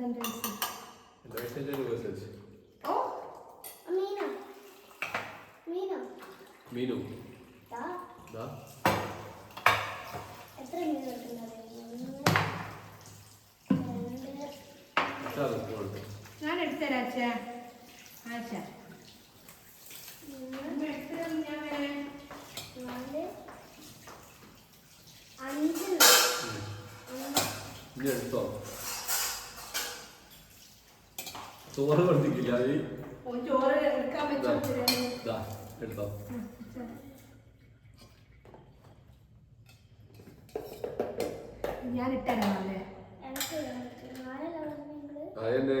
tendency. Right side reverse edge. Oh, Meena. Meena. Meenu. Da. Da. എത്ര മീൻ കിട്ടുന്നത് ഞാൻ എടുത്തരാ അച്ഛാ ആശ അഞ്ച് എടുത്തോ ചോറ് കൊണ്ടിക്കില്ല അത് എടുത്തോ. ഞാൻ ഇട്ടേ അതന്നെ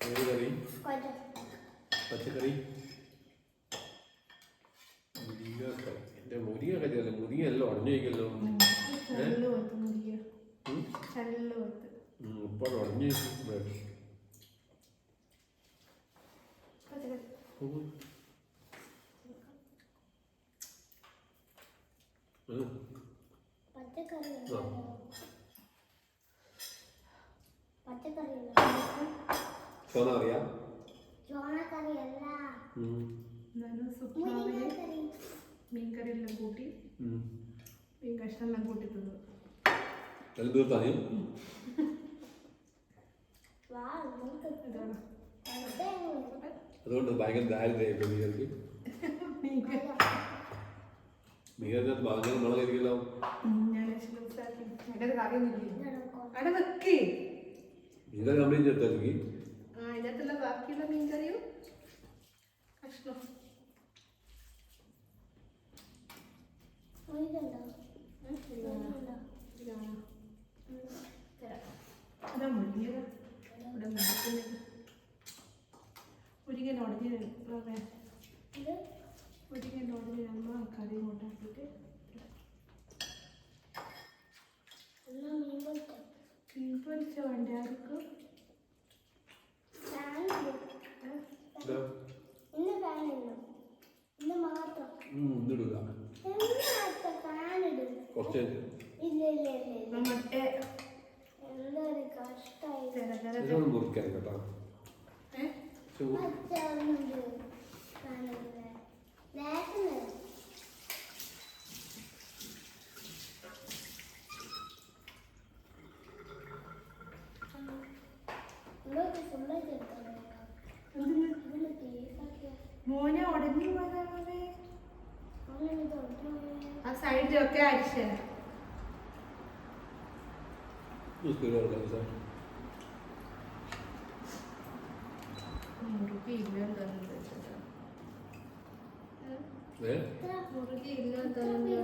ഏത് കറി പച്ചക്കറി. മുരിങ്ങ എന്റെ മുരിങ്ങ കഴിച്ചല്ലോ മുരിങ്ങ എല്ലാം ഉടഞ്ഞു വയ്ക്കല്ലോ ഇപ്പോൾ ഉടഞ്ഞു വെച്ചിട്ടുണ്ട് ഷോന അറിയാം ನಾನು ಸುಪ್ಪಿಗೆ ಮೀನ್ ಕರಿ ಎಲ್ಲ ಕೂಟಿ ಮೀನ್ ಕಷ್ಟೆಲ್ಲ ಕೂಟಿ ತಂದು ಎಲ್ಲಿ ಬೀಳ್ತಾನೆ അതുകൊണ്ട് ഭയങ്കര ദാരിദ്ര്യം മീനർക്ക് മീനകത്ത് ഭയങ്കര മുളകരിക്കല്ലോ മീനൊക്കെ കംപ്ലൈന്റ് ചെയ്തായിരിക്കും ഇൻഫ്ലുവൻസ് വേണ്ടേ ആർക്കും കുറച്ച്. കഷ്ടായി. കേട്ടോ. ഒക്കെ അരിശന മുറുകി ഇല്ല എന്താണെന്ന് ചോദിച്ചത് മുറുകി ഇല്ല എന്താണെന്ന്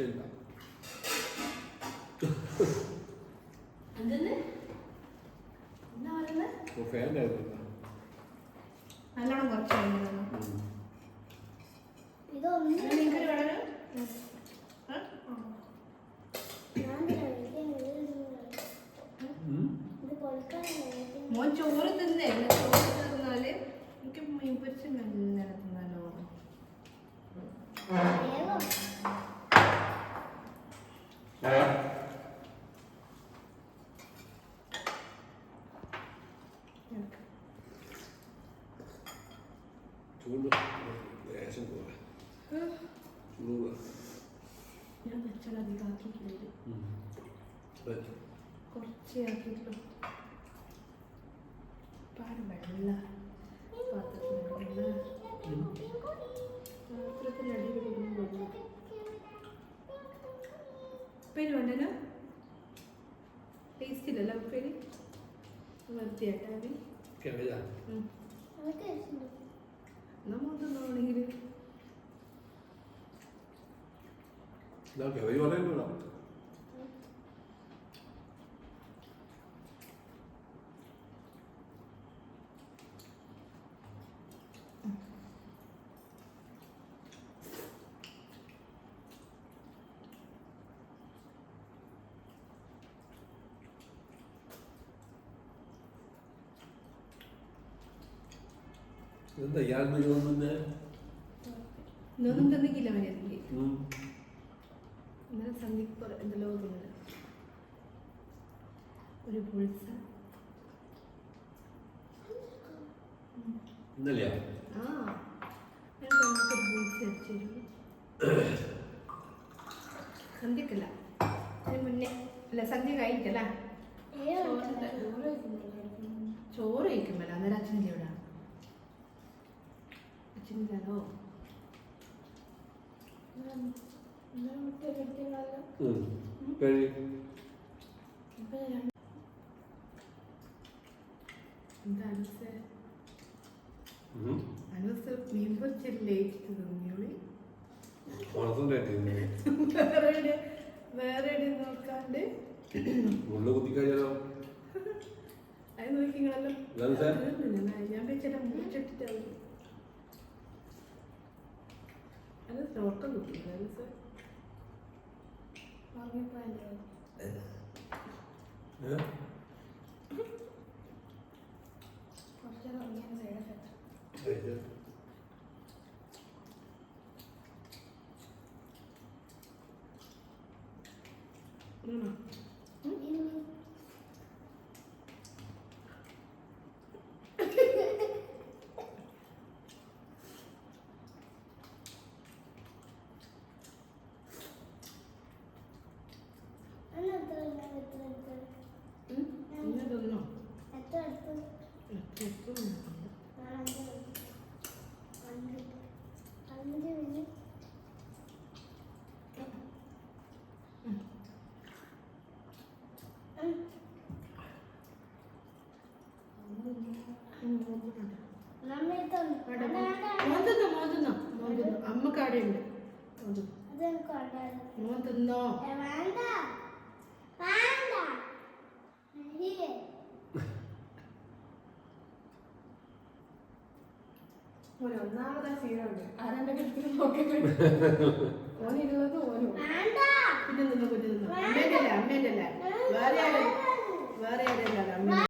是的。ഞാൻ വെച്ചാൽ അധികം ആക്കിയിട്ടില്ല കുറച്ചേ ആക്കിയിട്ടുള്ളൂ പാടം വെള്ള പാത്രത്തിൽ പാത്രത്തിൽ അടിപൊളി പേര് വേണ്ടല്ലോ ടേസ്റ്റ് ഇല്ലല്ലോ പേര് വൃത്തിയാട്ടാ മതി നമുക്കൊന്നാണെങ്കിൽ ഉം. അതൊക്കെ ഇഷ്ടം നമ്മൊന്നാണെങ്കിൽ എന്താ ഇയാൾ തന്നിക്കില്ല മര്യാദയ്ക്ക് ഉം. ഇന്നലെ സന്ധ്യക്ക് എന്തെല്ലോ തോന്നുന്നു. ഒരു പുളിസ ഇന്നലെയാ? ആ. ഞാൻ നമുക്കൊരു പുളിസ അടിച്ചു സന്ധ്യക്കല്ല അതിന് മുന്നേ അല്ല സന്ധ്യ കഴിഞ്ഞിട്ടല്ല ചോറ് കഴിക്കുമല്ലോ അന്നേരം അച്ഛന്റെ എവിടെ അച്ഛന്റെ ഉം. കഴി. വേറെ നോക്കാണ്ട് മുള്ളു കുത്തിക്കഴിഞ്ഞാലോ അത് നോക്കി നിങ്ങളെല്ലാം ഇതാണ് സാർ. തീർന്നില്ല. ഞാൻ വെച്ചിട്ട് മുറിച്ചിട്ടിട്ടാവും അത് കുത്തിയില്ല അത് സാർ ഏ? മോന്തുന്നു മോന്തുന്നു തിന്നോ മോൻ തിന്നോ? അമ്മയ്ക്ക് അവിടെ ഉണ്ട് മോന്തുന്നോ ഒന്നാമതാ സീനുണ്ട് ആരാന്റെ കഴുത്തിൽ നോക്കി. ഓനിരുന്നത് ഓനും. പിന്നെ നിന്നു കുഞ്ഞു നിന്നു? അമ്മേന്റെ അല്ല അമ്മേന്റെ അല്ല. വേറെ ആരും? വേറെ ആരും? അല്ല. അമ്മ